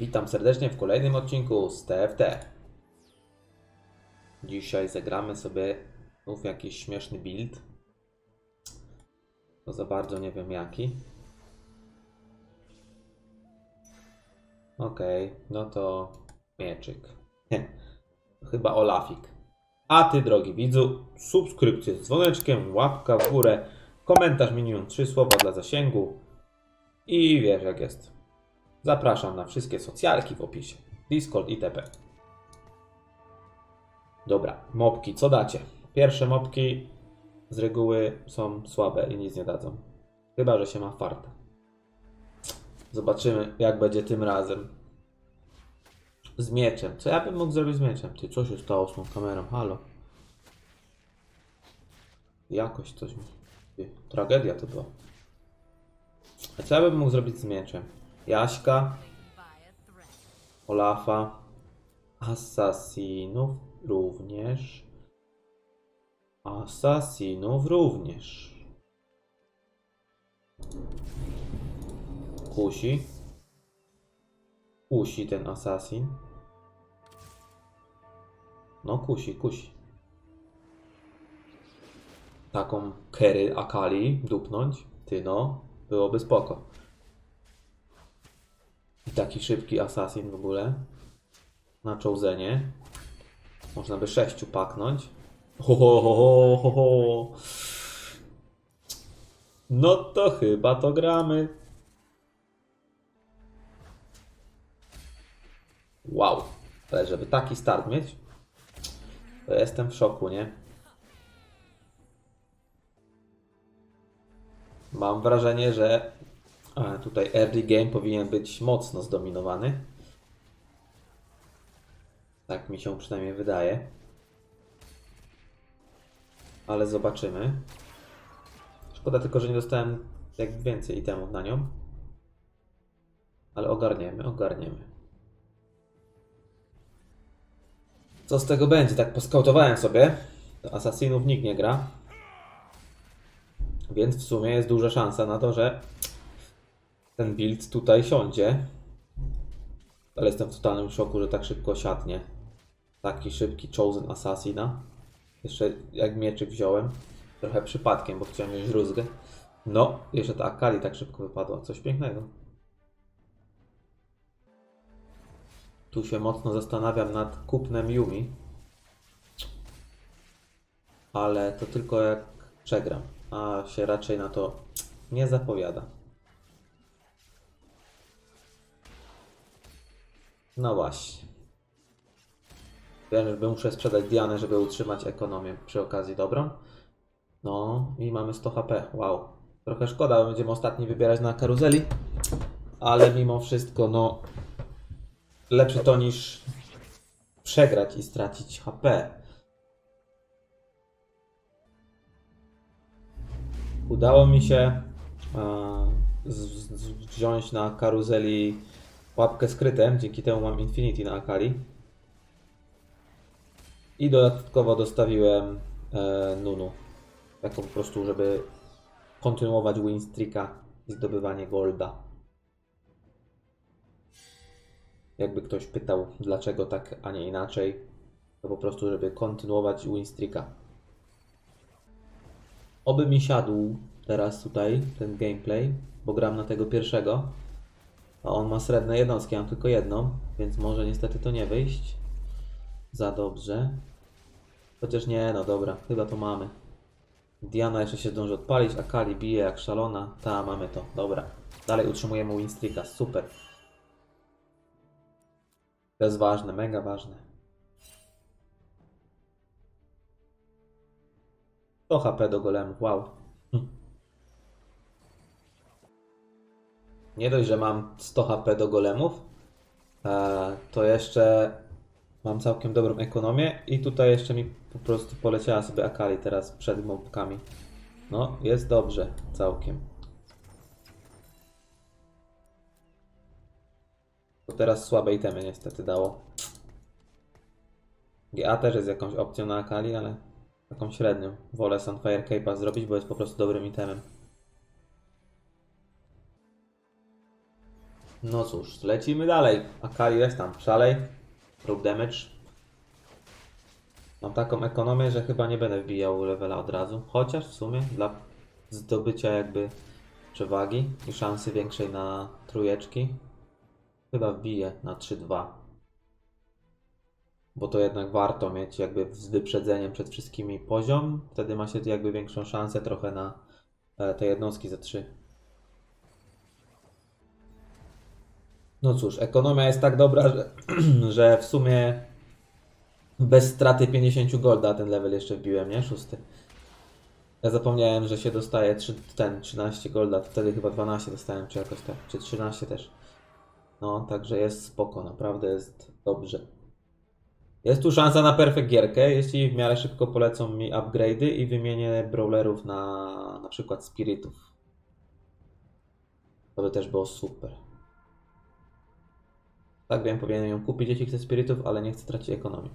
Witam serdecznie w kolejnym odcinku z TFT. Dzisiaj zagramy sobie znów jakiś śmieszny build. To za bardzo nie wiem jaki. Okej, no to mieczyk. Chyba Olafik. A ty, drogi widzu, subskrypcję z dzwoneczkiem, łapka w górę, komentarz minimum 3 słowa dla zasięgu i wiesz jak jest. Zapraszam na wszystkie socjalki w opisie. Discord itp. Dobra, mopki, co dacie? Pierwsze mopki z reguły są słabe i nic nie dadzą. Chyba, że się ma farta. Zobaczymy, jak będzie tym razem. Z mieczem. Co ja bym mógł zrobić z mieczem? Ty, co się stało z tą kamerą? Halo. Jakoś coś mi... Tragedia to była. A co ja bym mógł zrobić z mieczem? Jaśka, Olafa, Asasinów również. Asasinów również. Kusi. Kusi ten asasin. No kusi, kusi. Taką Kery Akali dupnąć. Ty no, byłoby spoko. Taki szybki asasin w ogóle. Na czołzenie. Można by sześciu paknąć. Ho, ho, ho, ho, ho. No to chyba to gramy. Wow. Ale żeby taki start mieć, to jestem w szoku, nie? Mam wrażenie, że tutaj early game powinien być mocno zdominowany. Tak mi się przynajmniej wydaje. Ale zobaczymy. Szkoda tylko, że nie dostałem jak więcej itemów na nią. Ale ogarniemy, ogarniemy. Co z tego będzie? Tak poskautowałem sobie. Do Assassinów nikt nie gra. Więc w sumie jest duża szansa na to, że ten build tutaj siądzie. Ale jestem w totalnym szoku, że tak szybko siadnie. Taki szybki Chosen Assassina. Jeszcze jak mieczyk wziąłem. Trochę przypadkiem, bo chciałem mieć rózgę. No, jeszcze ta Akali tak szybko wypadła. Coś pięknego. Tu się mocno zastanawiam nad kupnem Yumi. Ale to tylko jak przegram. A się raczej na to nie zapowiada. No właśnie. Wiem, że muszę sprzedać Dianę, żeby utrzymać ekonomię przy okazji dobrą. No i mamy 100 HP. Wow. Trochę szkoda, bo będziemy ostatni wybierać na karuzeli. Ale mimo wszystko, no... Lepsze to niż przegrać i stracić HP. Udało mi się e, z, z, wziąć na karuzeli łapkę skrytem, dzięki temu mam Infinity na Akali. I dodatkowo dostawiłem e, Nunu. Jako po prostu, żeby kontynuować win streaka i zdobywanie golda. Jakby ktoś pytał, dlaczego tak, a nie inaczej, to po prostu, żeby kontynuować win streaka. Oby mi siadł teraz tutaj ten gameplay, bo gram na tego pierwszego. A on ma srebrne jednostki, ja mam tylko jedną, więc może niestety to nie wyjść za dobrze. Chociaż nie, no dobra, chyba to mamy. Diana jeszcze się zdąży odpalić, a Kali bije jak szalona. Ta, mamy to, dobra. Dalej utrzymujemy win streaka, super. To jest ważne, mega ważne. To HP do golemów, wow. Nie dość, że mam 100 HP do golemów, e, to jeszcze mam całkiem dobrą ekonomię i tutaj jeszcze mi po prostu poleciała sobie Akali teraz przed mobkami. No, jest dobrze, całkiem. To teraz słabe itemy niestety dało. GA też jest jakąś opcją na Akali, ale taką średnią. Wolę Sunfire Cape'a zrobić, bo jest po prostu dobrym itemem. No cóż, lecimy dalej. Akali jest tam, szalej. Rób damage. Mam taką ekonomię, że chyba nie będę wbijał levela od razu. Chociaż w sumie dla zdobycia jakby przewagi i szansy większej na trójeczki. Chyba wbiję na 3-2. Bo to jednak warto mieć jakby z wyprzedzeniem przed wszystkimi poziom. Wtedy ma się jakby większą szansę trochę na e, te jednostki za 3. No cóż, ekonomia jest tak dobra, że, że w sumie bez straty 50 golda ten level jeszcze wbiłem, nie? Szósty. Ja zapomniałem, że się dostaje 3, ten 13 golda, wtedy chyba 12 dostałem, czy jakoś tak, czy 13 też. No, także jest spoko, naprawdę jest dobrze. Jest tu szansa na perfekt gierkę, jeśli w miarę szybko polecą mi upgrade'y i wymienię brawlerów na na przykład spiritów. To by też było super. Tak wiem, powinienem ją kupić, jeśli chcę spiritów, ale nie chcę tracić ekonomii.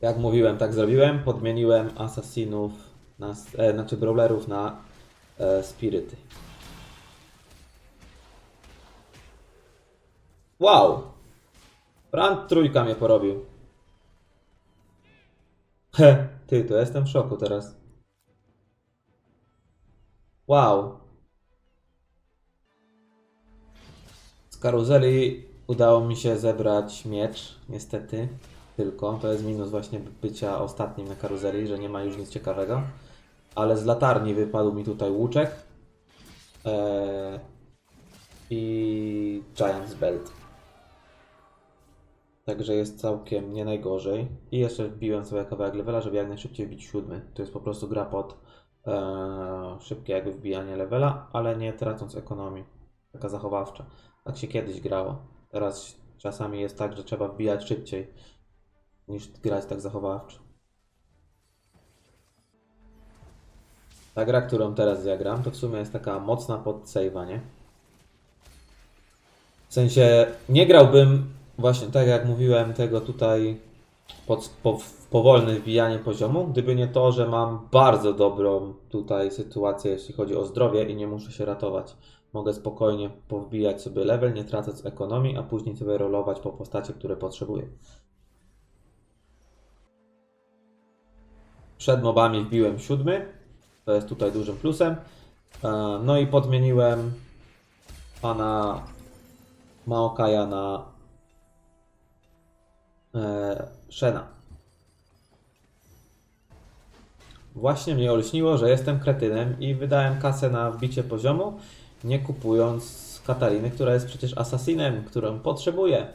Jak mówiłem, tak zrobiłem. Podmieniłem asasinów, na, e, znaczy brawlerów na e, spiryty. Wow! Brand trójka mnie porobił. He, ty, to jestem w szoku teraz. Wow. Z karuzeli udało mi się zebrać miecz, niestety. Tylko. To jest minus właśnie bycia ostatnim na karuzeli, że nie ma już nic ciekawego. Ale z latarni wypadł mi tutaj łuczek. Eee, I Giant's Belt. Także jest całkiem nie najgorzej. I jeszcze wbiłem sobie kawałek levela, żeby jak najszybciej wbić siódmy. To jest po prostu gra pod e, szybkie jakby wbijanie levela, ale nie tracąc ekonomii. Taka zachowawcza. Tak się kiedyś grało. Teraz czasami jest tak, że trzeba wbijać szybciej niż grać tak zachowawczo. Ta gra, którą teraz zagram, to w sumie jest taka mocna pod save'a, nie? W sensie nie grałbym właśnie tak jak mówiłem tego tutaj pod, po, powolne wbijanie poziomu, gdyby nie to, że mam bardzo dobrą tutaj sytuację, jeśli chodzi o zdrowie i nie muszę się ratować. Mogę spokojnie powbijać sobie level, nie tracąc ekonomii, a później sobie rolować po postacie, które potrzebuję. Przed mobami wbiłem siódmy, to jest tutaj dużym plusem. E, No i podmieniłem pana Maokaja na e, Shena. Właśnie mnie olśniło, że jestem kretynem i wydałem kasę na wbicie poziomu, nie kupując Katariny, która jest przecież asasinem, którą potrzebuję.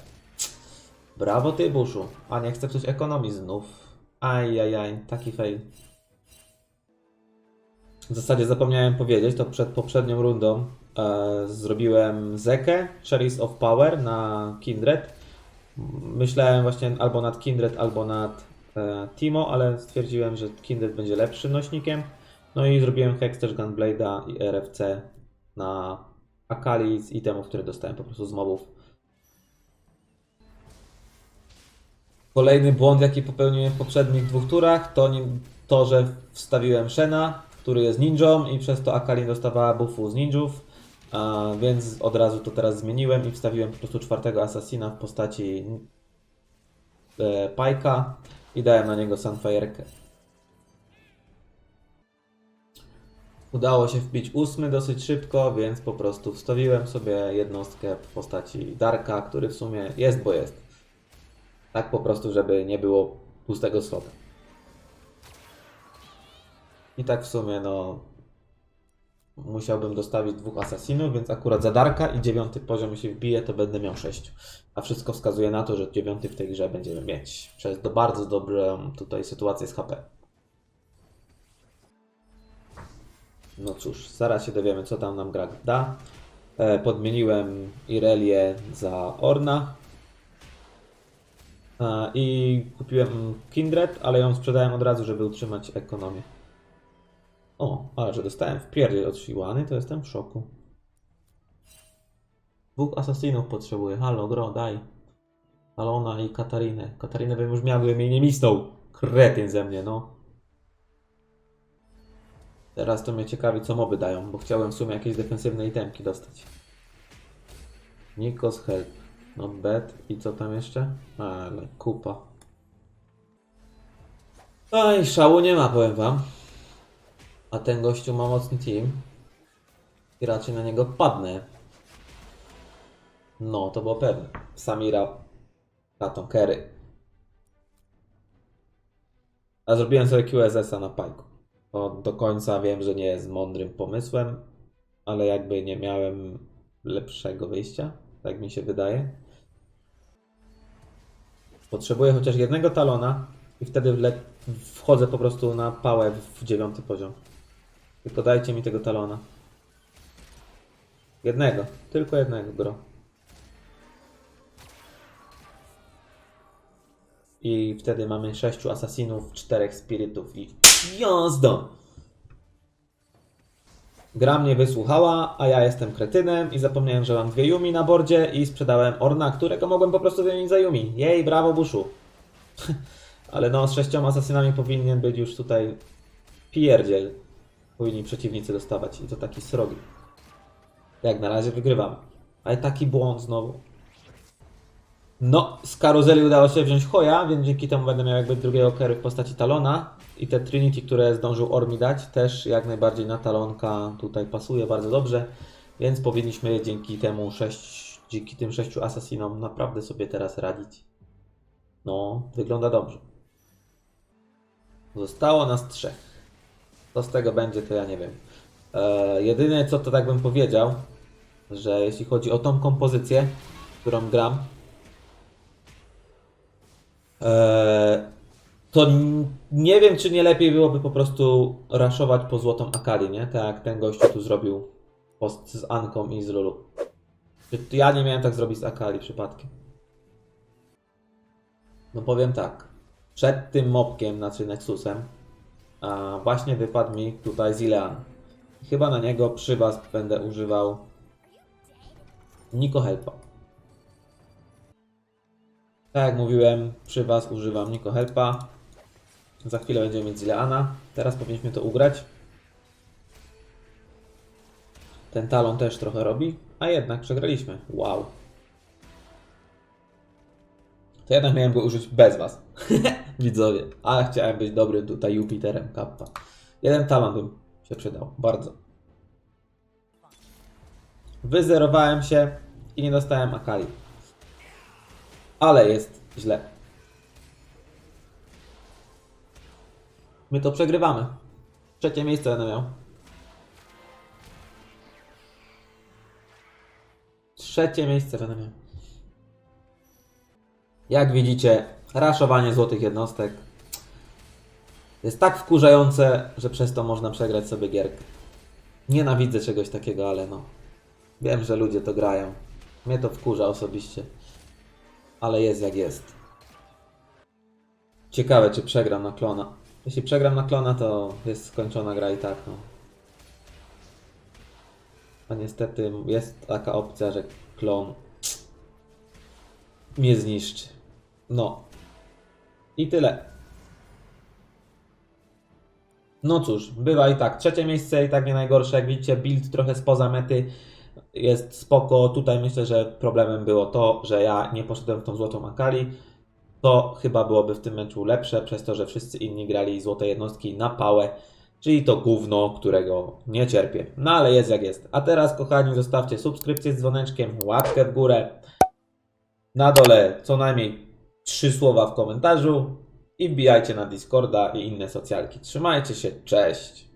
Brawo ty, Buszu. A nie chcę psuć ekonomii znów. Ajajaj, taki fail. W zasadzie zapomniałem powiedzieć, to przed poprzednią rundą e, zrobiłem Zekę, Cherries of Power na Kindred. Myślałem właśnie albo nad Kindred, albo nad e, Timo, ale stwierdziłem, że Kindred będzie lepszym nośnikiem. No i zrobiłem Hextech Gunblade'a i RFC na Akali z itemów, które dostałem po prostu z mobów. Kolejny błąd, jaki popełniłem w poprzednich dwóch turach, to to, że wstawiłem Shena, który jest ninją i przez to Akali dostawała buffu z ninjów, więc od razu to teraz zmieniłem i wstawiłem po prostu czwartego asasina w postaci e, Pajka i dałem na niego Sunfire'kę. Udało się wbić ósmy dosyć szybko, więc po prostu wstawiłem sobie jednostkę w postaci Darka, który w sumie jest, bo jest. Tak po prostu, żeby nie było pustego slota. I tak w sumie, no. Musiałbym dostawić dwóch asasinów, więc akurat za Darka i dziewiąty poziom się wbije, to będę miał sześciu. A wszystko wskazuje na to, że dziewiąty w tej grze będziemy mieć. Przez do bardzo dobrą tutaj sytuację z HP. No cóż, zaraz się dowiemy, co tam nam gra da. E, podmieniłem Irelię za Orna. E, I kupiłem Kindred, ale ją sprzedałem od razu, żeby utrzymać ekonomię. O, ale że dostałem w pierdziel od Siłany, to jestem w szoku. Dwóch asasinów potrzebuję. Halo, gro, daj. Alona i Katarinę. Katarinę bym już miał, gdybym jej nie misnął. Kretyn ze mnie, no. Teraz to mnie ciekawi, co moby dają, bo chciałem w sumie jakieś defensywne itemki dostać. Nikos Help. Not bad. I co tam jeszcze? Ale kupa. Oj, szału nie ma, powiem wam. A ten gościu ma mocny team. I raczej na niego padnę. No, to było pewne. Samira, Katon, Kerry. A zrobiłem sobie QSS-a na pajku. Do końca wiem, że nie jest mądrym pomysłem, ale jakby nie miałem lepszego wyjścia, tak mi się wydaje. Potrzebuję chociaż jednego talona i wtedy wchodzę po prostu na pałę w dziewiąty poziom. Tylko dajcie mi tego talona. Jednego, tylko jednego, bro. I wtedy mamy sześciu asasinów, czterech spirytów i jazda! Gra mnie wysłuchała, a ja jestem kretynem i zapomniałem, że mam dwie Yumi na bordzie i sprzedałem Orna, którego mogłem po prostu wymienić za Yumi. Jej, brawo Bushu. Ale no, z sześcioma asasynami powinien być już tutaj pierdziel. Powinni przeciwnicy dostawać i to taki srogi. Jak na razie wygrywamy. Ale taki błąd znowu. No, z karuzeli udało się wziąć Hoja, więc dzięki temu będę miał jakby drugiego carry w postaci Talona. I te Trinity, które zdążył Ormi dać, też jak najbardziej na Talonka tutaj pasuje bardzo dobrze. Więc powinniśmy dzięki temu sześć, dzięki tym sześciu asasinom naprawdę sobie teraz radzić. No, wygląda dobrze. Zostało nas trzech. Co z tego będzie, to ja nie wiem. E, jedyne co to tak bym powiedział, że jeśli chodzi o tą kompozycję, którą gram, to n- nie wiem, czy nie lepiej byłoby po prostu raszować po złotą Akali, nie? Tak jak ten gościu tu zrobił post z Anką i z Lulu. Ja nie miałem tak zrobić z Akali przypadkiem. No powiem tak. Przed tym mopkiem, znaczy Nexusem, właśnie wypadł mi tutaj Zilean. Chyba na niego przy was będę używał Niko Helpa. Tak jak mówiłem, przy was używam Niko Helpa. Za chwilę będziemy mieć Zileana. Teraz powinniśmy to ugrać. Ten talon też trochę robi, a jednak przegraliśmy. Wow. To jednak miałem go użyć bez was. Widzowie. A chciałem być dobrym tutaj Jupiterem kappa. Jeden talon bym się przydał. Bardzo. Wyzerowałem się i nie dostałem Akali. Ale jest źle. My to przegrywamy. Trzecie miejsce będę miał. Trzecie miejsce będę miał. Jak widzicie, raszowanie złotych jednostek jest tak wkurzające, że przez to można przegrać sobie gierkę. Nienawidzę czegoś takiego, ale no. Wiem, że ludzie to grają. Mnie to wkurza osobiście. Ale jest jak jest. Ciekawe, czy przegram na klona. Jeśli przegram na klona, to jest skończona gra i tak, no. A niestety jest taka opcja, że klon mnie zniszczy. No. I tyle. No cóż, bywa i tak. Trzecie miejsce i tak nie najgorsze. Jak widzicie, build trochę spoza mety jest spoko. Tutaj myślę, że problemem było to, że ja nie poszedłem w tą złotą Akali. To chyba byłoby w tym meczu lepsze, przez to, że wszyscy inni grali złote jednostki na pałę. Czyli to gówno, którego nie cierpię. No ale jest jak jest. A teraz, kochani, zostawcie subskrypcję z dzwoneczkiem, łapkę w górę. Na dole co najmniej trzy słowa w komentarzu i wbijajcie na Discorda i inne socjalki. Trzymajcie się, cześć!